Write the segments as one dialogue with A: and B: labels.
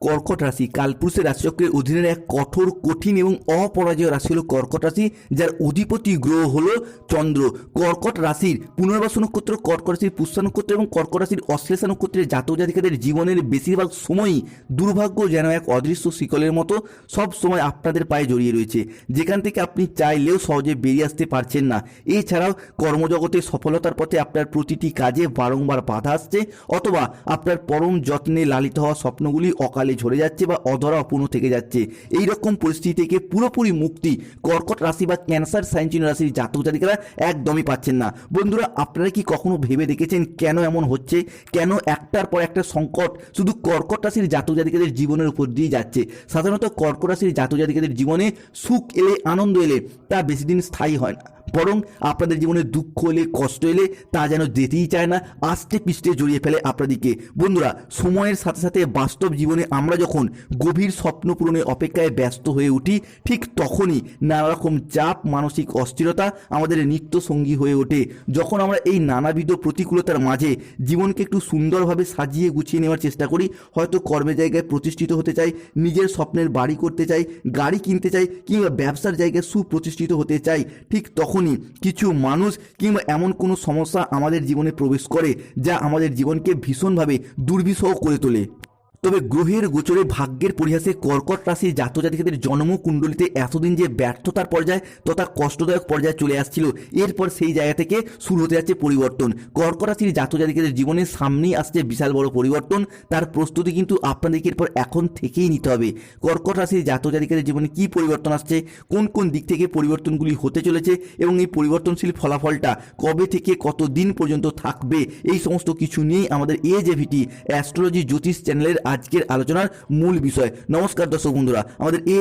A: কর্কট রাশি। কালপুরুষের রাশিচক্রের অধীনের এক কঠোর, কঠিন এবং অপরাজয় রাশি হলো কর্কট রাশি, যার অধিপতি গ্রহ হল চন্দ্র। কর্কট রাশির পুনর্বাস নক্ষত্র, কর্কট রাশির পুষ্যা নক্ষত্র এবং কর্কট রাশির অশ্লেষা নক্ষত্রের জাতক জাতিকাদের জীবনের বেশিরভাগ সময়ই দুর্ভাগ্য যেন এক অদৃশ্য শিকলের মতো সব সময় আপনাদের পায়ে জড়িয়ে রয়েছে। যেখান থেকে আপনি চাইলেও সহজে বেরিয়ে আসতে পারছেন না। এছাড়াও কর্মজগতে সফলতার পথে আপনার প্রতিটি কাজে বারংবার বাধা আসছে, অথবা আপনার পরম যত্নে লালিত হওয়া স্বপ্নগুলি অকালে ঝরে যাচ্ছে বা অধরা অপূর্ণ থেকে যাচ্ছে। এই রকম পরিস্থিতি থেকে পুরোপুরি মুক্তি কর্কট রাশি বা ক্যান্সার সাইনচিন রাশির জাতক জাতিকারা একদমই পাচ্ছেন না। বন্ধুরা, আপনারা কি কখনো ভেবে দেখেছেন কেন এমন হচ্ছে? কেন একটার পর একটা সংকট শুধু কর্কট রাশির জাতক জাতিকাদের জীবনের উপর দিয়ে যাচ্ছে? সাধারণত কর্কট রাশির জাতক জাতিকাদের জীবনে সুখ এলে, আনন্দ এলে, তা বেশি দিন স্থায়ী হয় না। বরং আপনাদের জীবনে দুঃখ এলে, কষ্ট এলে, তা যেন যেতেই চায় না, আস্তে পিষ্টে জড়িয়ে ফেলে আপনাদিকে। বন্ধুরা, সময়ের সাথে সাথে বাস্তব জীবনে আমরা যখন গভীর স্বপ্ন পূরণের অপেক্ষায় ব্যস্ত হয়ে উঠি, ঠিক তখনই নানা রকম চাপ, মানসিক অস্থিরতা আমাদের নিত্য সঙ্গী হয়ে ওঠে। যখন আমরা এই নানাবিধ প্রতিকূলতার মাঝে জীবনকে একটু সুন্দরভাবে সাজিয়ে গুছিয়ে নেওয়ার চেষ্টা করি, হয়তো কর্মের জায়গায় প্রতিষ্ঠিত হতে চাই, নিজের স্বপ্নের বাড়ি করতে চাই, গাড়ি কিনতে চাই কিংবা ব্যবসার জায়গায় সুপ্রতিষ্ঠিত হতে চাই, ঠিক তখনই কিছু মানুষ কিংবা এমন কোনো সমস্যা আমাদের জীবনে প্রবেশ করে, যা আমাদের জীবনকে ভীষণভাবে দুর্বিষহ করে তোলে। তবে গ্রহের গোচরে ভাগ্যের পরিহাসে কর্কট রাশির জাতজাতিকাদের জন্মকুণ্ডলিতে এতদিন যে ব্যর্থতার পর্যায় তথা কষ্টদায়ক পর্যায়ে চলে আসছিল। এরপর সেই জায়গা থেকে শুরু হতে যাচ্ছে পরিবর্তন। কর্কট রাশির জাতজাতিকাদের জীবনে সামনেই আসছে বিশাল বড় পরিবর্তন। তার প্রস্তুতি কিন্তু আপনাদেরকে এরপর এখন থেকেই নিতে হবে। কর্কট রাশির জাতজাতিকাদের জীবনে কি পরিবর্তন আসছে? কোন কোন দিক থেকে পরিবর্তনগুলি হতে চলেছে? এবং এই পরিবর্তনশীল ফলাফলটা কবে থেকে কত দিন পর্যন্ত থাকবে? এই সমস্ত কিছু নিয়েই আমাদের এ জে ভিটি অ্যাস্ট্রোলজি জ্যোতিষ চ্যানেলের আজকের আলোচনার মূল বিষয়। নমস্কার দর্শক বন্ধুরা, আমাদের এ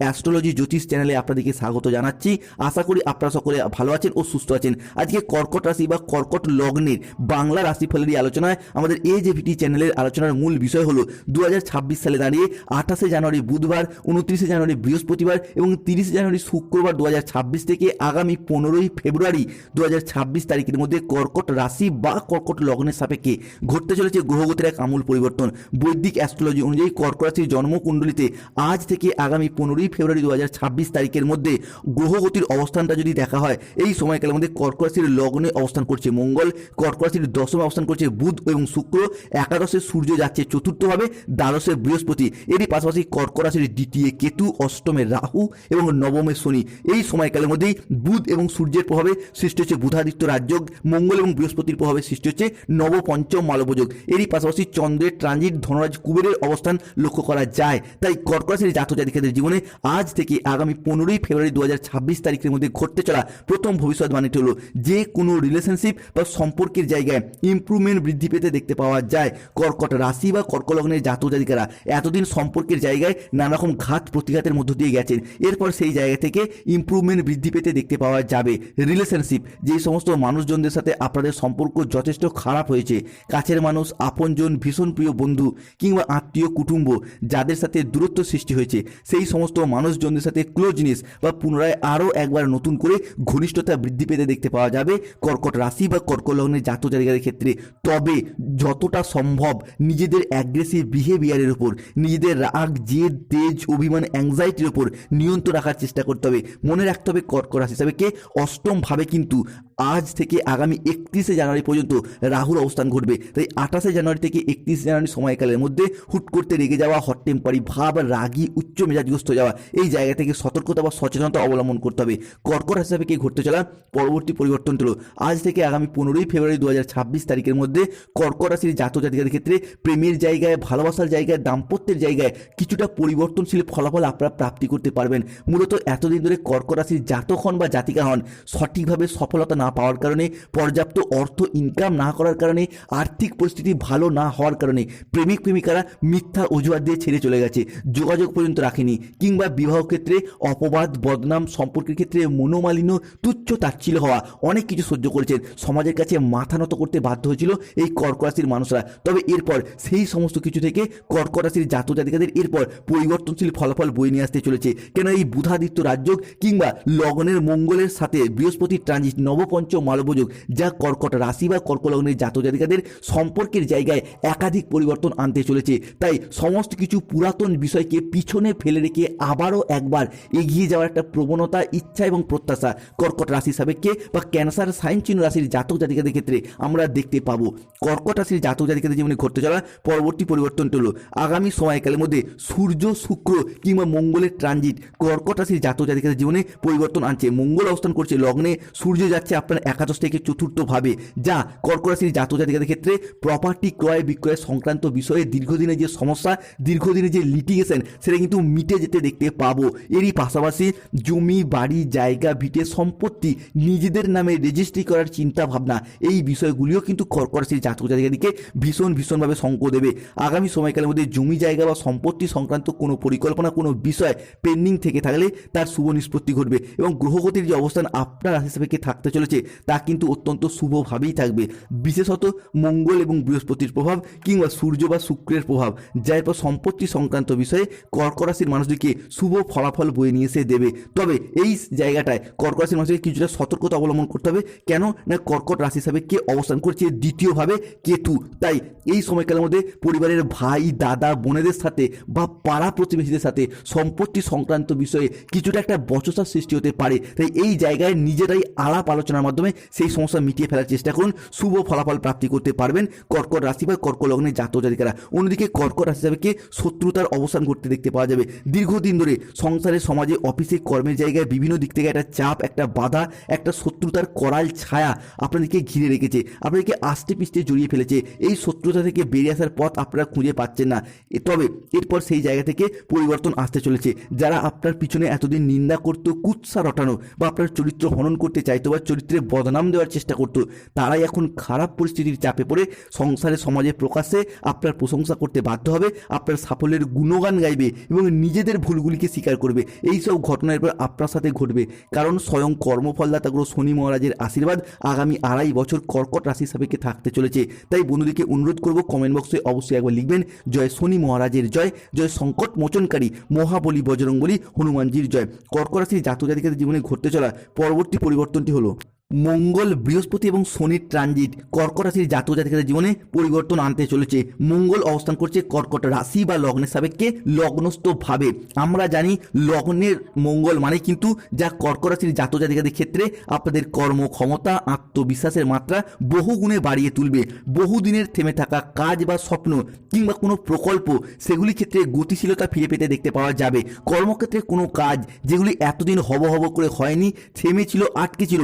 A: অ্যাস্ট্রোলজি জ্যোতিষ চ্যানেলে আপনাদেরকে স্বাগত জানাচ্ছি। আশা করি আপনারা সকলে ভালো আছেন ও সুস্থ আছেন। আজকে কর্কট রাশি বা কর্কট লগ্নের বাংলা রাশিফলেরই আলোচনায় আমাদের এ চ্যানেলের আলোচনার মূল বিষয় হলো দু হাজার ছাব্বিশ সালে দাঁড়িয়ে আঠাশে জানুয়ারি বুধবার, উনত্রিশে জানুয়ারি বৃহস্পতিবার এবং তিরিশে জানুয়ারি শুক্রবার দু হাজার ছাব্বিশ থেকে আগামী পনেরোই ফেব্রুয়ারি দু হাজার ছাব্বিশ তারিখের মধ্যে কর্কট রাশি বা কর্কট লগ্নের সাপেক্ষে ঘটতে চলেছে গ্রহগতির এক আমূল পরিবর্তন। বৈদিক অ্যাস্ট্রোলজি অনুযায়ী কর্কট রাশির জন্মকুণ্ডলিতে আজ থেকে আগামী পনেরোই ফেব্রুয়ারি দু হাজার ছাব্বিশ তারিখের মধ্যে গ্রহগতির অবস্থানটা যদি দেখা হয়, এই সময়কালের মধ্যে কর্কট রাশির লগ্নে অবস্থান করছে মঙ্গল কর্কট রাশির দশমে অবস্থান করছে বুধ এবং শুক্র, একাদশে সূর্য যাচ্ছে চতুর্থভাবে, দ্বাদশে বৃহস্পতি। এরই পাশাপাশি কর্কট রাশির দ্বিতীয় কেতু, অষ্টমে রাহু এবং নবমে শনি। এই সময়কালের মধ্যেই বুধ এবং সূর্যের প্রভাবে সৃষ্টি হচ্ছে বুধাদিত্য রাজযোগ, মঙ্গল এবং বৃহস্পতির প্রভাবে সৃষ্টি হচ্ছে নবপঞ্চম মালবযোগ এরই পাশাপাশি চন্দ্রের ট্রানজিট ধনরাজ কুবেরের অবস্থান লক্ষ্য করা যায়। তাই কর্কট রাশির জাতক জাতিকাদের জীবনে আজ থেকে আগামী পনেরোই ফেব্রুয়ারি দু হাজার ছাব্বিশ তারিখের মধ্যে ঘটতে চলা প্রথম ভবিষ্যৎবাণীটি হলো যে কোনো রিলেশনশিপ বা সম্পর্কের জায়গায় ইমপ্রুভমেন্ট বৃদ্ধি পেতে দেখতে পাওয়া যায়। কর্কট রাশি বা কর্কলগ্নের জাতক জাতিকারা এতদিন সম্পর্কের জায়গায় নানা রকম ঘাত প্রতিঘাতের মধ্য দিয়ে গেছেন। এরপর সেই জায়গা থেকে ইমপ্রুভমেন্ট বৃদ্ধি পেতে দেখতে পাওয়া যাবে। রিলেশনশিপ যেই সমস্ত মানুষজনদের সাথে আপনাদের সম্পর্ক যথেষ্ট খারাপ হয়েছে। কাছের মানুষ, আপনজন, ভীষণ প্রিয় বন্ধু কিংবা আত্মীয় কুটুম্ব যাদের সাথে দূরত্ব সৃষ্টি হয়েছে, সেই সমস্ত মানুষজনদের সাথে ক্লোজনেস বা পুনরায় আরও একবার নতুন করে ঘনিষ্ঠতা বৃদ্ধি পেতে দেখতে পাওয়া যাবে। কর্কট রাশি বা কর্কট লগ্নের জাতক জাতিকাদের ক্ষেত্রে। তবে যতটা সম্ভব নিজেদের অ্যাগ্রেসিভ বিহেভিয়ারের উপর, নিজেদের রাগ, জেদ, তেজ, অভিমান অ্যাংজাইটির উপর নিয়ন্ত্রণ রাখার চেষ্টা করতে হবে। মনে রাখতে হবে কর্কট রাশি হিসাবে কে অষ্টমভাবে কিন্তু আজ থেকে আগামী একত্রিশে জানুয়ারি পর্যন্ত রাহুর অবস্থান ঘটবে। তাই আঠাশে জানুয়ারি থেকে একত্রিশে জানুয়ারি সময়কালের মধ্যে হুট করতে রেগে যাওয়া হট টেম্পারি ভাব, রাগী, উচ্চ মেজাজগ্রস্ত যাওয়া, এই জায়গা থেকে সতর্কতা বা সচেতনতা অবলম্বন করতে হবে। কর্কট হিসাবে কি ঘটতে চলা পরবর্তী পরিবর্তন হলো আজ থেকে আগামী পনেরোই ফেব্রুয়ারি দু হাজার ছাব্বিশ তারিখের মধ্যে কর্কট রাশির জাতক জাতিকাদের ক্ষেত্রে প্রেমের জায়গায়, ভালোবাসার জায়গায়, দাম্পত্যের জায়গায় কিছুটা পরিবর্তনশীল ফলাফল আপনারা প্রাপ্তি করতে পারবেন। মূলত এতদিন ধরে কর্কট রাশির জাতক হন বা জাতিকা হন, সঠিকভাবে সফলতা না পাওয়ার কারণে, পর্যাপ্ত অর্থ ইনকাম না করার কারণে, আর্থিক পরিস্থিতি ভালো না হওয়ার কারণে প্রেমিক প্রেমিকারা মিথ্যা অজুহাত দিয়ে ছেড়ে চলে গেছে। যোগাযোগ পর্যন্ত রাখেনি। কিংবা বিবাহ ক্ষেত্রে অপবাদ, বদনাম, সম্পর্কের ক্ষেত্রে মনোমালিন্য, তুচ্ছ তাচ্ছিল হওয়া, অনেক কিছু সহ্য করেছেন। সমাজের কাছে মাথা নত করতে বাধ্য হয়েছিল এই কর্কট রাশির মানুষরা। তবে এরপর সেই সমস্ত কিছু থেকে কর্কট রাশির জাতক জাতিকাদের এরপর পরিবর্তনশীল ফলাফল বয়ে নিয়ে আসতে চলেছে। কেন এই বুধাদিত্য রাজযোগ কিংবা লগ্নের মঙ্গলের সাথে বৃহস্পতি ট্রানজিট নবপঞ্চ মালবযোগ যা কর্কট রাশি বা কর্ক লগ্নের জাতক জাতিকাদের সম্পর্কের জায়গায় একাধিক পরিবর্তন আনতে চলেছে। চলেছে। তাই সমস্ত কিছু পুরাতন বিষয়কে পিছনে ফেলে রেখে আবারও একবার এগিয়ে যাওয়ার একটা প্রবণতা, ইচ্ছা এবং প্রত্যাশা কর্কট রাশি সাপেক্ষে বা ক্যান্সার, সাইন চিহ্ন রাশির জাতক জাতিকাদের ক্ষেত্রে আমরা দেখতে পাবো। কর্কট রাশির জাতক জাতিকাদের জীবনে ঘটতে চলা পরবর্তী পরিবর্তনটা হলো আগামী সময়কালের মধ্যে সূর্য, শুক্র কিংবা মঙ্গলের ট্রানজিট কর্কট রাশির জাতক জাতিকাদের জীবনে পরিবর্তন আনছে। মঙ্গল অবস্থান করছে লগ্নে, সূর্য যাচ্ছে আপনার একাদশ থেকে চতুর্থ ভাবে যা কর্কট রাশির জাতক জাতিকাদের ক্ষেত্রে প্রপার্টি ক্রয় বিক্রয় সংক্রান্ত বিষয়ে দীর্ঘদিনের যে সমস্যা, দীর্ঘদিনের যে লিটিগেশন সেটা কিন্তু মিটে যেতে দেখতে পাবো। এরই পাশাপাশি জমি, বাড়ি, জায়গা, ভিটে সম্পত্তি নিজেদের নামে রেজিস্ট্রি করার চিন্তা ভাবনা এই বিষয়গুলিও কিন্তু কর্কট জাতক জাতিকাদিকে ভীষণ, ভীষণভাবে শঙ্ক দেবে। আগামী সময়কালের মধ্যে জমি, জায়গা বা সম্পত্তি সংক্রান্ত কোনো পরিকল্পনা, কোনো বিষয় পেন্ডিং থেকে থাকলে তার শুভ নিষ্পত্তি ঘটবে এবং গ্রহগতির যে অবস্থান আপনার সাপেক্ষে থাকতে চলেছে, তা কিন্তু অত্যন্ত শুভভাবেই থাকবে। বিশেষত মঙ্গল এবং বৃহস্পতির প্রভাব কিংবা সূর্য বা শুক্রের প্রভাব, যার পর সম্পত্তি সংক্রান্ত বিষয়ে কর্ক রাশির মানুষদেরকে শুভ ফলাফল বয়ে নিয়ে এসে দেবে। তবে এই জায়গাটায় কর্ক রাশির মানুষকে কিছুটা সতর্কতা অবলম্বন করতে হবে। কেন? না, কর্কট রাশি হিসাবে কে অবস্থান করছে দ্বিতীয়ভাবে? কেতু। তাই এই সময়কালের মধ্যে পরিবারের ভাই, দাদা, বোনেদের সাথে বা পাড়া প্রতিবেশীদের সাথে সম্পত্তি সংক্রান্ত বিষয়ে কিছুটা একটা বচসার সৃষ্টি হতে পারে। তাই এই জায়গায় নিজেরাই আলাপ আলোচনার মাধ্যমে সেই সমস্যা মিটিয়ে ফেলার চেষ্টা করুন। শুভ ফলাফল প্রাপ্তি করতে পারবেন কর্কট রাশি বা কর্ক লগ্নে জাতক জাতিকারা। অন্যদিকে কর্কট রাশি হিসাবে শত্রুতার অবসান ঘটতে দেখতে পাওয়া যাবে? দীর্ঘদিন ধরে সংসারে, সমাজে, অফিসে, কর্মের জায়গায় বিভিন্ন দিক থেকে একটা চাপ, একটা বাধা, একটা শত্রুতার করাল ছায়া আপনাদেরকে ঘিরে রেখেছে। আপনাদেরকে আস্তে পিস্তে জড়িয়ে ফেলেছে। এই শত্রুতা থেকে বেরিয়ে আসার পথ আপনারা খুঁজে পাচ্ছেন না। তবে এরপর সেই জায়গা থেকে পরিবর্তন আসতে চলেছে। যারা আপনার পিছনে এতদিন নিন্দা করতো, কুৎসা রটানো বা আপনার চরিত্র হনন করতে চাইতো বা চরিত্রে বদনাম দেওয়ার চেষ্টা করতো, তারাই এখন খারাপ পরিস্থিতির চাপে পড়ে সংসারে, সমাজে প্রকাশ্যে আপনার প্রশংসা করতে বাধ্য হবে, আপনার সাফল্যের গুণগান গাইবে এবং নিজেদের ভুলগুলিকে স্বীকার করবে। এই সব ঘটনা এরপর আপনার সাথে ঘটবে। কারণ স্বয়ং কর্মফলদাতা গুরু শনি মহারাজের আশীর্বাদ আগামী আড়াই বছর কর্কট রাশি সাপেক্ষে থাকতে চলেছে। তাই বন্ধুদেরকে অনুরোধ করব কমেন্ট বক্সে অবশ্যই একবার লিখবেন, জয় শনি মহারাজের জয় জয় সংকট মোচনকারী, মহাবলী বজরংবলী, হনুমানজির জয়। কর্কট রাশির জাতক জাতিকাদের জীবনে ঘটতে চলা পরবর্তী পরিবর্তনটি হলো মঙ্গল, বৃহস্পতি এবং শনির ট্রানজিট কর্কট রাশির জাতক জাতিকাদের জীবনে পরিবর্তন আনতে চলেছে। মঙ্গল অবস্থান করছে কর্কট রাশি বা লগ্নের সাপেক্ষে লগ্নস্থ ভাবে আমরা জানি লগ্নের মঙ্গল মানে কিন্তু যা কর্কট রাশির জাতক জাতিকাদের ক্ষেত্রে আপনাদের কর্ম ক্ষমতা আত্মবিশ্বাসের মাত্রা বহু গুণে বাড়িয়ে তুলবে। বহুদিনের থেমে থাকা কাজ বা স্বপ্ন কিংবা কোনো প্রকল্প, সেগুলি ক্ষেত্রে গতিশীলতা ফিরে পেতে দেখতে পাওয়া যাবে। কর্মক্ষেত্রে কোনো কাজ যেগুলি এতদিন হব হব করে হয়নি থেমে ছিল আটকে ছিল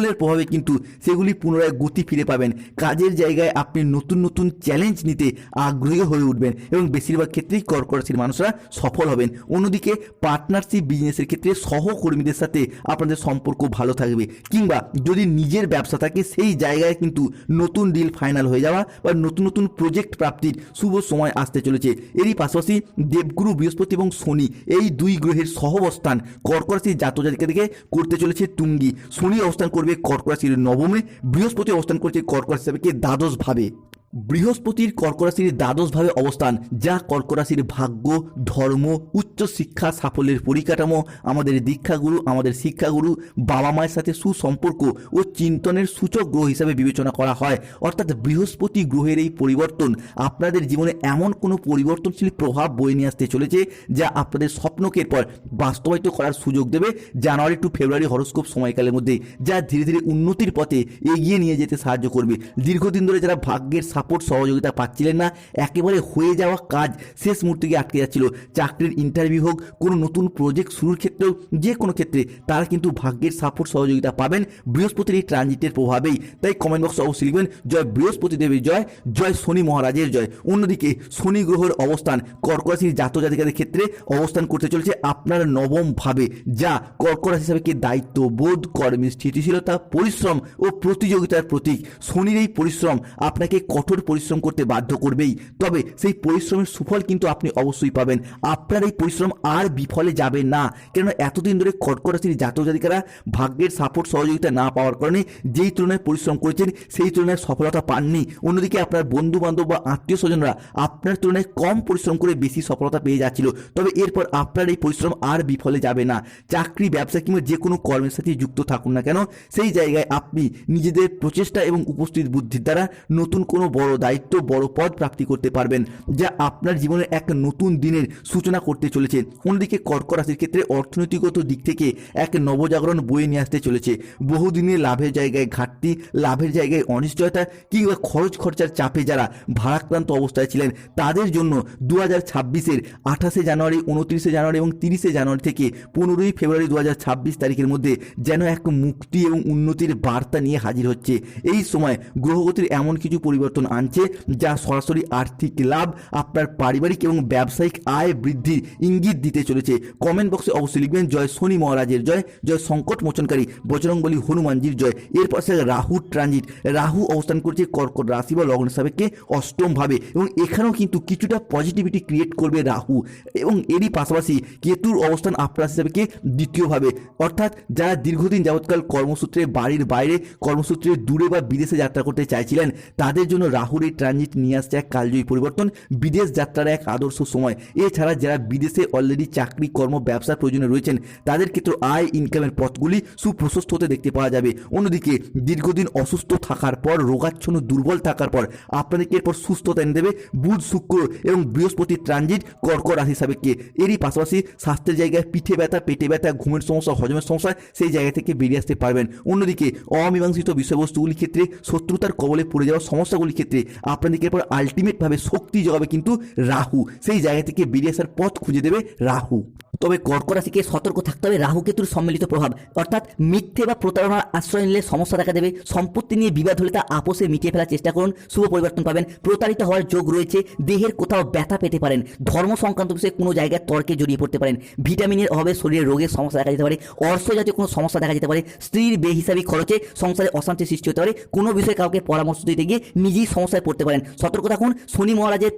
A: মঙ্গলের প্রভাবে কিন্তু সেগুলি পুনরায় গতি ফিরে পাবেন। কাজের জায়গায় আপনি নতুন নতুন চ্যালেঞ্জ নিতে আগ্রহী হয়ে উঠবেন এবং বেশিরভাগ ক্ষেত্রেই কর্কট রাশির মানুষরা সফল হবেন। অন্যদিকে পার্টনারশিপ বিজনেসের ক্ষেত্রে সহকর্মীদের সাথে আপনাদের সম্পর্ক ভালো থাকবে কিংবা যদি নিজের ব্যবসা থাকে সেই জায়গায় কিন্তু নতুন ডিল ফাইনাল হয়ে যাওয়া বা নতুন নতুন প্রজেক্ট প্রাপ্তির শুভ সময় আসতে চলেছে। এরই পাশাপাশি দেবগুরু বৃহস্পতি এবং শনি এই দুই গ্রহের সহবস্থান কর্কট রাশির জাতক জাতিকাদেরকে করতে চলেছে তুঙ্গি শনি অবস্থান করবে কর্ক রাশির নবমে বৃহস্পতি অবস্থান করছে কর্ক রাশি হিসাবে দ্বাদশ ভাবে। বৃহস্পতির কর্করাশির দ্বাদশভাবে অবস্থান, যা কর্করাশির ভাগ্য, ধর্ম উচ্চ শিক্ষা সাফল্যের পরিকাঠামো, আমাদের দীক্ষাগুরু, আমাদের শিক্ষাগুরু, বাবা মায়ের সাথে সুসম্পর্ক ও চিন্তনের সূচক গ্রহ হিসাবে বিবেচনা করা হয়। অর্থাৎ বৃহস্পতি গ্রহের এই পরিবর্তন আপনাদের জীবনে এমন কোনো পরিবর্তনশীল প্রভাব বয়ে নিয়ে আসতে চলেছে, যা আপনাদের স্বপ্নকে পর বাস্তবায়িত করার সুযোগ দেবে জানুয়ারি টু ফেব্রুয়ারি হরস্কোপ সময়কালের মধ্যে, যা ধীরে ধীরে উন্নতির পথে এগিয়ে নিয়ে যেতে সাহায্য করবে। দীর্ঘদিন ধরে যারা ভাগ্যের সাপোর্ট সহযোগিতা পাচ্ছিলেন না। একেবারে হয়ে যাওয়া কাজ শেষ মুহূর্তে গিয়ে আটকে যাচ্ছিল। চাকরির ইন্টারভিউ হোক, কোনো নতুন প্রজেক্ট শুরুর ক্ষেত্রেও যে কোনো ক্ষেত্রে তারা কিন্তু ভাগ্যের সাপোর্ট সহযোগিতা পাবেন বৃহস্পতির এই ট্রানজিটের প্রভাবেই। তাই কমেন্ট বক্সে অবশ্যই লিখবেন, জয় বৃহস্পতি দেবীর জয় জয় শনি মহারাজের জয়। অন্যদিকে শনি গ্রহের অবস্থান কর্ক রাশির জাতক জাতিকাদের ক্ষেত্রে অবস্থান করতে চলেছে আপনার নবম ভাবে, যা কর্ক রাশি হিসাবে কি দায়িত্ব, বোধ, কর্মের স্থিতিশীলতা, পরিশ্রম ও প্রতিযোগিতার প্রতীক। শনির এই পরিশ্রম আপনাকে কঠোর পরিশ্রম করতে বাধ্য করবেই। তবে সেই পরিশ্রমের সুফল কিন্তু আপনি অবশ্যই পাবেন। আপনার এই পরিশ্রম আর বিফলে যাবে না। কেননা এতদিন ধরে কর্কট রাশির জাতক জাতিকারা ভাগ্যের সাপোর্ট সহযোগিতা না পাওয়ার কারণে যেই তুলনায় পরিশ্রম করেছেন, সেই তুলনায় সফলতা পাননি। অন্যদিকে আপনার বন্ধু বান্ধব বা আত্মীয় স্বজনরা আপনার তুলনায় কম পরিশ্রম করে বেশি সফলতা পেয়ে যাচ্ছিল। তবে এরপর আপনার এই পরিশ্রম আর বিফলে যাবে না। চাকরি, ব্যবসা কিংবা যে কোনো কর্মের সাথে যুক্ত থাকুন না কেন? সেই জায়গায় আপনি নিজেদের প্রচেষ্টা এবং উপস্থিত বুদ্ধির দ্বারা নতুন কোনো বড় দায়িত্ব, বড় পদ প্রাপ্তি করতে পারবেন, যা আপনার জীবনের এক নতুন দিনের সূচনা করতে চলেছে। অন্যদিকে কর্কট রাশির ক্ষেত্রে অর্থনৈতিকগত দিক থেকে এক নবজাগরণ বয়ে নিয়ে আসতে চলেছে। বহুদিনের লাভের জায়গায় ঘাটতি, লাভের জায়গায় অনিশ্চয়তা কিংবা খরচ খরচার চাপে যারা ভারাক্রান্ত অবস্থায় ছিলেন, তাদের জন্য দু হাজার ছাব্বিশের আঠাশে জানুয়ারি, উনত্রিশে জানুয়ারি এবং তিরিশে জানুয়ারি থেকে পনেরোই ফেব্রুয়ারি দু হাজার ছাব্বিশ তারিখের মধ্যে যেন এক মুক্তি এবং উন্নতির বার্তা নিয়ে হাজির হচ্ছে। এই সময় গ্রহগতির এমন কিছু পরিবর্তন আনছে, যা সরাসরি আর্থিক লাভ, আপনার পারিবারিক এবং ব্যবসায়িক আয় বৃদ্ধির ইঙ্গিত দিতে চলেছে। কমেন্ট বক্সে অবশ্যই লিখবেন, জয় শনি মহারাজের জয় জয় সংকট মোচনকারী বজরংবলী হনুমানজির জয়। এরপর সে রাহু ট্রানজিট। রাহু অবস্থান করছে কর্কট রাশি বা লগ্ন সাবেককে অষ্টমভাবে এবং এখানেও কিন্তু কিছুটা পজিটিভিটি ক্রিয়েট করবে রাহু। এবং এরই পাশাপাশি কেতুর অবস্থান আপনার রাশি সাবেককে দ্বিতীয়ভাবে। অর্থাৎ যারা দীর্ঘদিন যাবৎকাল কর্মসূত্রে বাড়ির বাইরে, কর্মসূত্রে দূরে বা বিদেশে যাত্রা করতে চাইছিলেন, তাদের জন্য রাহুর এই ট্রানজিট নিয়ে আসছে এক কালজয়ী পরিবর্তন। বিদেশ যাত্রার এক আদর্শ সময়। এছাড়া যারা বিদেশে অলরেডি চাকরি, কর্ম, ব্যবসার প্রয়োজনে রয়েছেন, তাদের ক্ষেত্রে আয় ইনকামের পথগুলি সুপ্রশস্ত হতে দেখতে পাওয়া যাবে। অন্যদিকে, দীর্ঘদিন অসুস্থ থাকার পর, রোগাচ্ছন্ন, দুর্বল থাকার পর, আপনাদেরকে এরপর সুস্থতা এনে দেবে বুধ, শুক্র এবং বৃহস্পতি ট্রানজিট কর্কট রাশি সাবেককে এরই পাশাপাশি স্বাস্থ্যের জায়গায় পিঠে ব্যথা, পেটে ব্যথা, ঘুমের সমস্যা, হজমের সমস্যা, সেই জায়গা থেকে বেরিয়ে আসতে পারবেন। অন্যদিকে, অমীমাংসিত বিষয়বস্তুগুলির ক্ষেত্রে শত্রুতার কবলে পড়ে যাওয়া সমস্যাগুলির ক্ষেত্রে আপনাদেরকে এরপর আলটিমেটভাবে শক্তি জোগাবে কিন্তু রাহু। সেই জায়গা থেকে বেরিয়ে আসার পথ খুঁজে দেবে রাহু।
B: তবে কর্কট রাশিকে সতর্ক থাকতে হবে রাহু কেতুর সম্মিলিত প্রভাব। অর্থাৎ মিথ্যে বা প্রতারণার আশ্রয় নিলে সমস্যা দেখা দেবে। সম্পত্তি নিয়ে বিবাদ হলে তা আপোষে মিটিয়ে ফেলার চেষ্টা করুন। শুভ পরিবর্তন পাবেন। প্রতারিত হওয়ার যোগ রয়েছে। দেহের কোথাও ব্যথা পেতে পারেন। ধর্ম সংক্রান্ত বিষয়ে কোনো জায়গায় তর্কে জড়িয়ে পড়তে পারেন। ভিটামিনের অভাবে শরীরে রোগের সমস্যা দেখা যেতে পারে। অর্থ জাতীয় কোনো সমস্যা দেখা যেতে পারে। স্ত্রীর বেহিসাবি খরচে সংসারে অশান্তি সৃষ্টি হতে পারে। কোনো বিষয়ে কাউকে পরামর্শ দিতে গিয়ে নিজেই সমস্যায় পড়তে পারেন। সতর্ক থাকুন। শনি মহারাজের